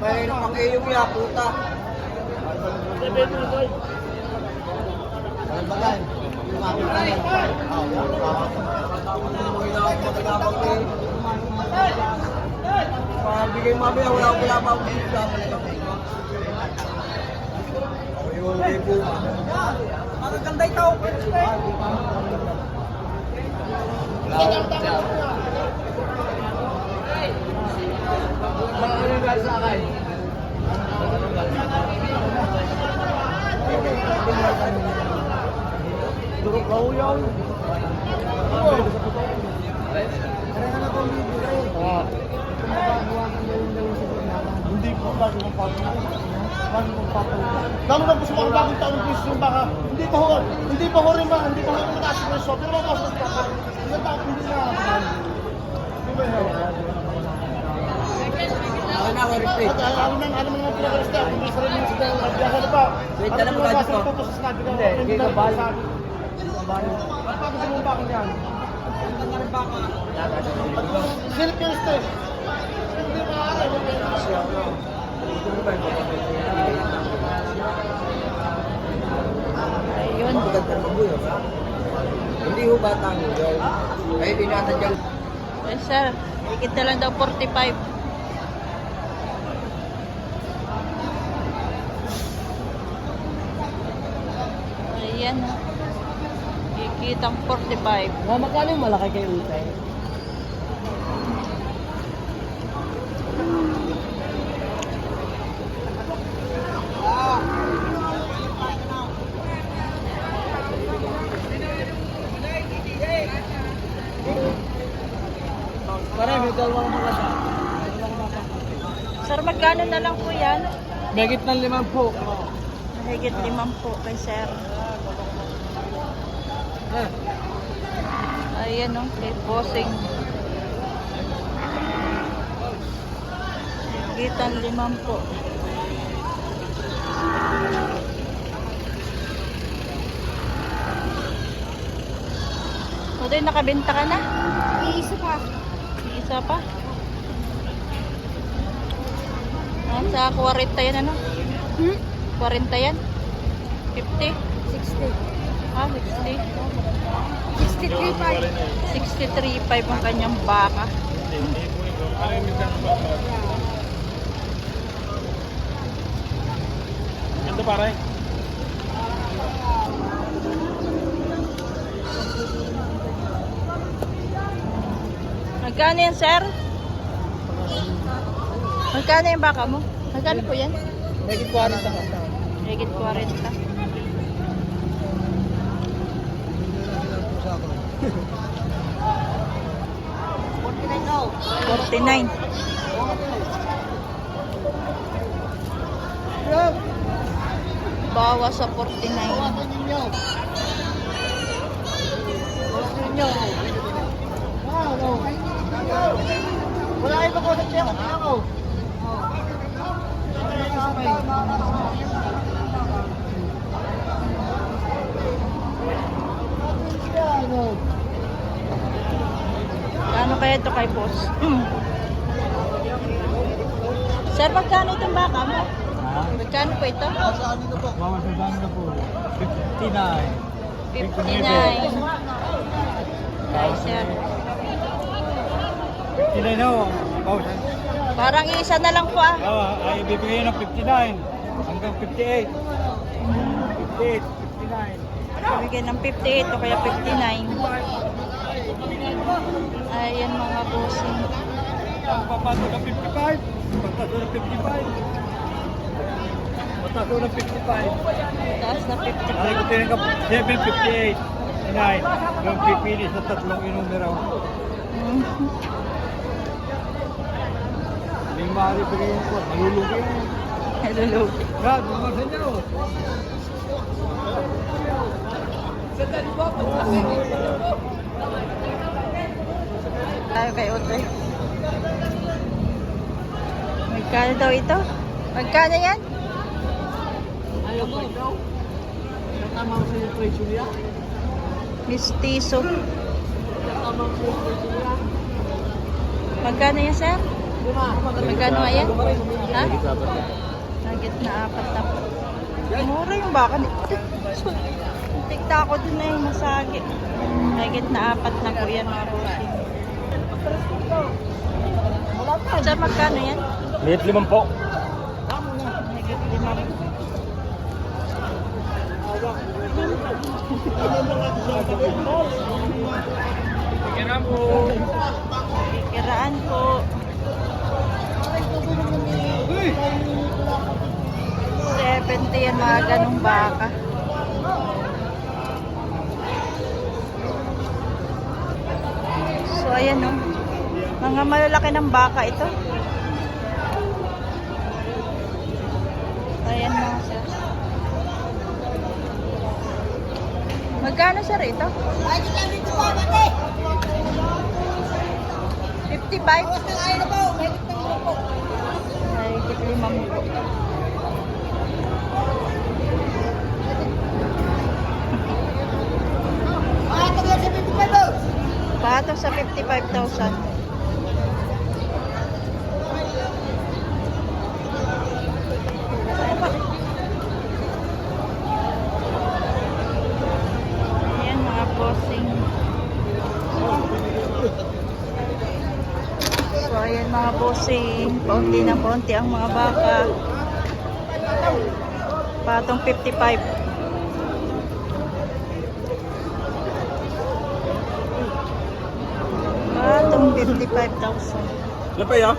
May pang iyong ya, puta. Bigay mamaya, wala wala akong bigla. Ayun, libo. Magaganda ito. Durok kau yang. Hindi po bago ng patuloy. Bago ng patuloy. Lalo na sa mga bagong taon po yung baka, hindi pa ho, hindi pa ho rin ba, hindi pa ho rin mataas yung presyo, pero mga boss, hindi pa hindi na. Di ba yun? Ako na, repeat. At ano nang ano mga pinakalista, kung may sarili sa dahil nagbiyahe na pa. Wait, Ano alam mo sinabi ko, Hindi, hindi na ka bali. akin. Bakit gusto mong bakit yan? Silip yung step. Hindi. Ayun. Ng baboy, oh. Hindi ho batang girl. Ay, dinatadyang Eh, sir, higit na lang daw 45. Ayan. oh. Kikitang 45. Mga magkano yung malaki kay Utay? Pare, may dalawang mga siya. Sir, magkano na lang po yan? Megit ng limang po. Higit limang po kay sir. Ayan o, kay bossing. Higitan limang po. Uday, nakabenta ka na? Iisa pa. Isa pa? Ah, sa 40 yan ano? Hmm? 40 yan? 50? 60. Ah, 60. 63.5. 63.5 ang kanyang baka. Ganda pare. Magkano yan, sir? Magkano yung baka mo? Magkano po yan? Negit 40. Negit 40. một tiếng anh bawa sa 49 Ano kaya ito kay boss? Sir, magkano itong baka mo? Magkano po ito? Bawas sa dami na po. 59. 59. Ay, sir. 59 na ho. Bawas. Parang isa na lang po ah. Ah, ay bibigay ng 59 hanggang 58. 58, 59. Bibigyan ng 58 o kaya 59. Ayan mga bossing. Papasok ng 55. Papasok ng 55. Papasok ng 55. Taas na Ay, 55. ko tinanggap 758. 9. Yung pipili sa tatlong inumero. Hindi maaari bigay ko. Malulugi. Nalulugi. Brad, mga sa inyo. Tayo kay Otoy. Magkano daw ito? Magkano yan? Ayaw mo ikaw? Tama ko sa yung presyo niya. Mistiso. Tama ko sa yung presyo niya. Magkano yan, sir? Magkano nga yan? Ha? Nagit na apat na po. Mura yung baka. Tikta ko dun na yung masagi. Nagit na apat na po yan mga bossing. Sir, magkano yan? Liit limang po. Lima po. Kira po. Kiraan po. Seventy yan mga ganong baka. So ayan o. Mga malalaki ng baka ito. Ayan mga sir. Magkano sir ito? 55? Ay, kit limang po. Pato sa 55,000. Ayan mga bossing. So ayan bossing. Paunti na paunti ang mga baka. Patong 55. Patong 55,000. Lapay ah.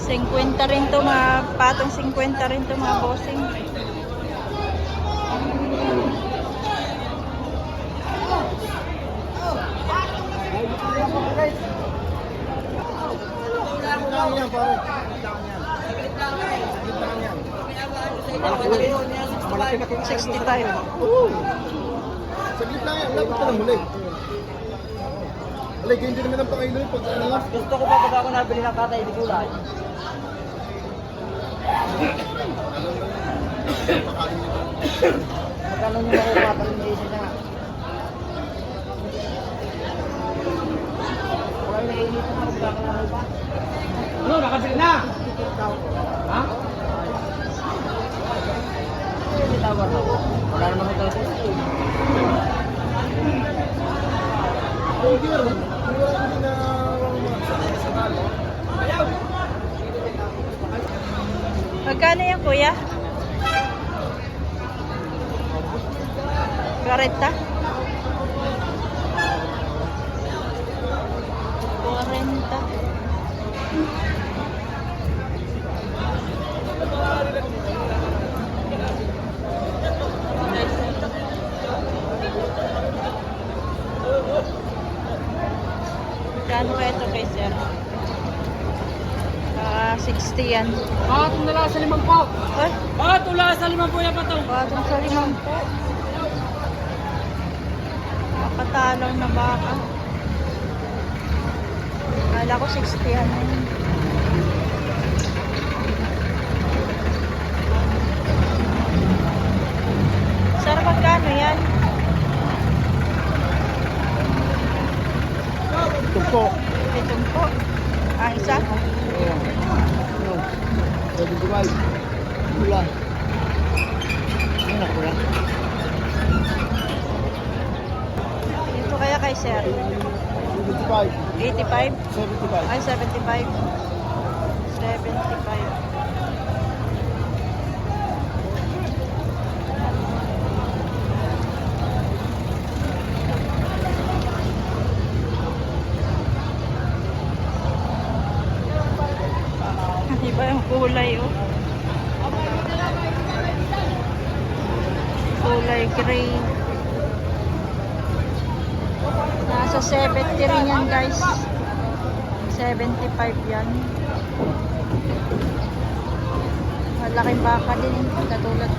Singkwenta rin to mga patong 50 rin to mga bossing. Lang yan, pare. 65. Saglit lang yan. Lapit ka na muli. Alay, ganyan din naman ang pangailan pag ano lang. Gusto ko pa pag ako nabili ng katay di gulay. Magkano nyo makukuha pa rin yung isa niya? Wala yung nakainit na magkakaroon na ba? Ano, nakabili na! Ha? Hindi tawar na. Wala naman ito ito. Hindi naman. Hindi wala hindi na... Magkano yan kuya? 40? 40. Magkano kaya ito kay sir? Ah, 60 yan. Patong na lang sa limang po! Ay, Patong lang sa limang po Batong sa limang po. Makatalaw na baka. Kala ko 60 yan. Sir, magkano yan? Ito po. Itong po. Ang isa? Ano? Pwede divide. Wala. Ako lang? Ito kaya kay sir? 75. 85? 75. Ay, 75. 75. Iba yung kulay, oh. Kulay gray. Nasa 70 rin yan guys. 75 yan. Malaking baka din. Katulad.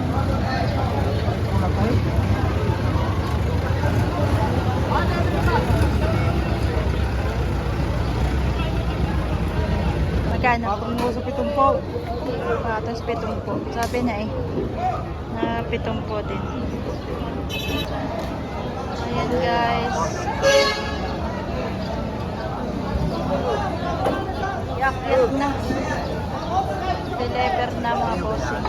Magkano? Patong mo sa pitong po. Patas pitong po. Sabi na eh. Na pitong po din. Ayan guys. Yakyat na. Deliver na mga bossing.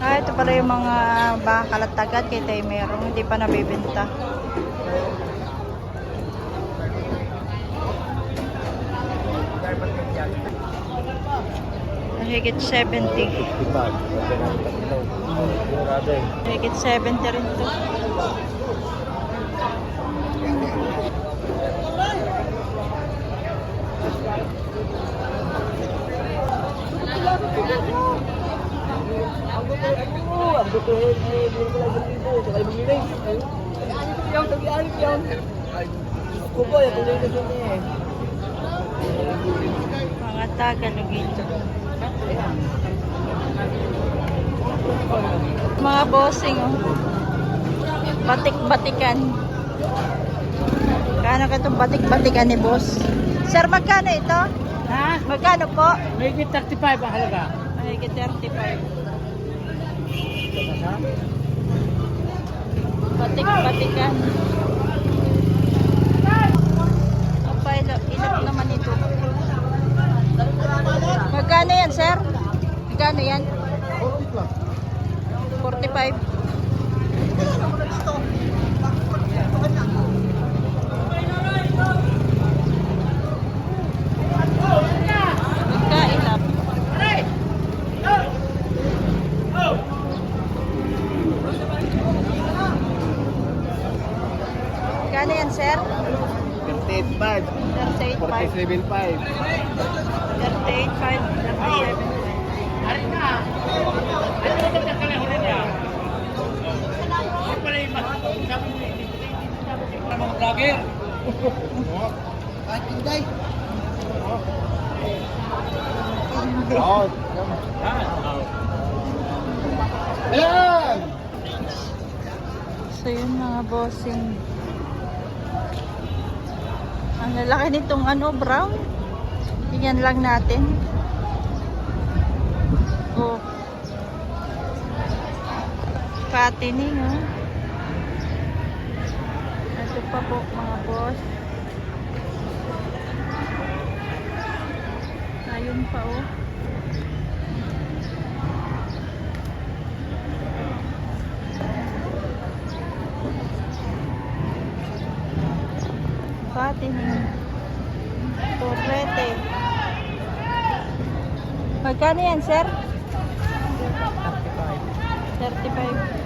Ah, ito pala yung mga bakal at tagad kay tayo merong hindi pa nabibenta. Higit 70. Higit 70 rin to. Ang butuhin eh, hindi ko lang dito. Saka ibang. Ano ko yung tagi-alip yun? Kuko, yung tuloy na dito eh. Mga Tagalogito. Mga bossing, oh. Batik-batikan. Kano ka itong batik-batikan ni boss? Sir, magkano ito? Ha? Magkano po? May 35 ang halaga. Mahigit 35. Batik-batikan. Ang pailo, ilap naman ito. Magkano yan, sir? Magkano yan? 45. Magkailap. Magkano yan, sir? 38.5. 38.5. 47.5. Vlogger. Oo. Ayan! So yun mga bossing. Ang lalaki nitong ano, brown. Tingnan lang natin. Oh. Patining, oh. Pa po mga boss. Ayun pa, oh. Patining. Torrete. Magkano yan, sir? 35.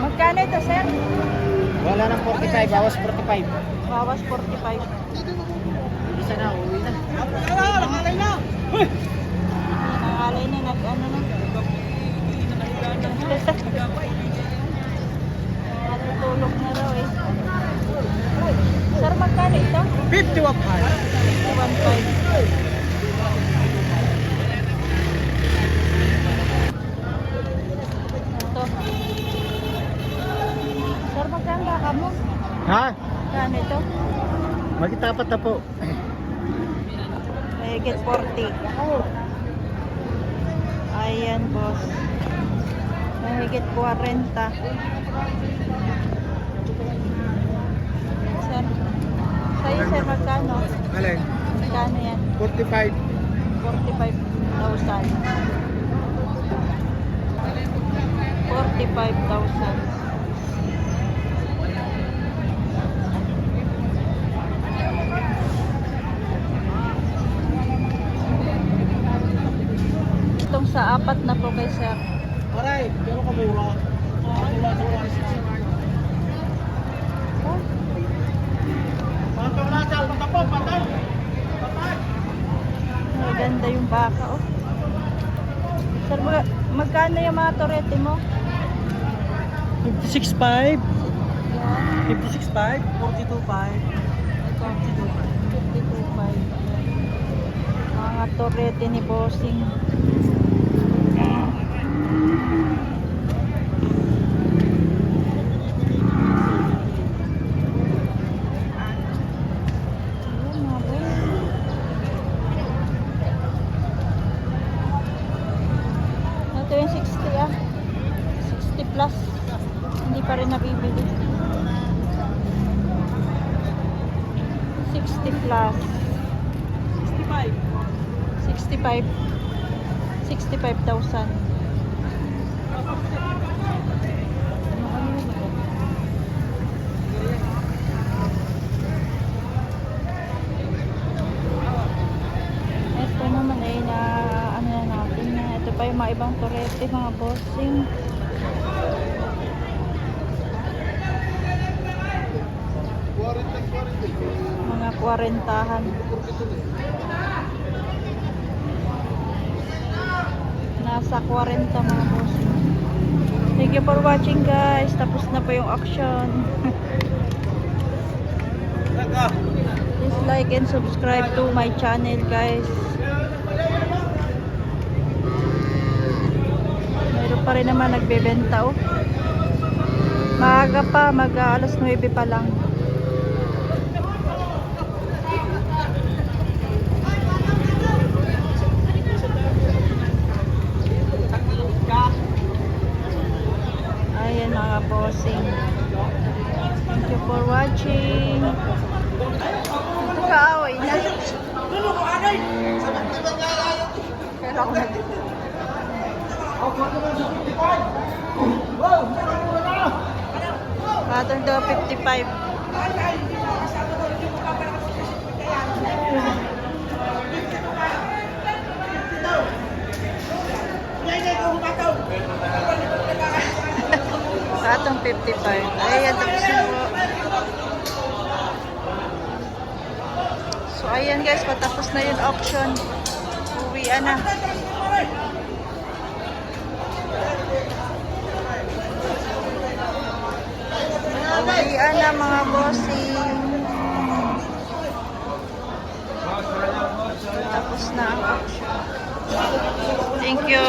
Magkano ito, sir? Wala nang 45, bawas 45. Bawas 45. Isa na, uwi na. Nangalay na, nag ano na. Natutulog na raw eh. Sir, magkano ito? 50 wap 1.5. Ito. Sir, magkano baka mo? Ha? Magkano ito? Magitapat na po. Mahigit 40. Ayan, boss. Mahigit 40. Sir, sa'yo, sir, magkano? Alin? Magkano yan? 45. 45,000. 45,000. Nasa apat na po kay sir. Aray, pero kamura. Sa sa. Maganda yung baka, oh. Sir, mag magkano yung mga torete mo? 56.5, Yan. 56.5, 42.5, 42.5. 52.5. Mga torete ni Bossing. Ayan, mga boy. Ito yung 60 ah. 60 plus. Hindi pa rin nabibili. 60 plus. 65. 65. 65,000. Ito naman ay na ano na natin na ito pa yung mga ibang torete mga bossing. Kwarentahan. Nasa 40 mga boss. Thank you for watching guys. Tapos na po yung action. Please like and subscribe to my channel guys. Meron pa rin naman nagbebenta oh. Maaga pa, mag alas 9 pa lang. Ayan mga bossing. Thank you for watching. Ito kaaway na. Pero ako nag... Patong daw 55. Patong 55. Ayan, tapos na po. So, ayan guys, patapos na yung auction. Uwian na. Uwian na mga bossing. Tapos na ang auction. Thank you.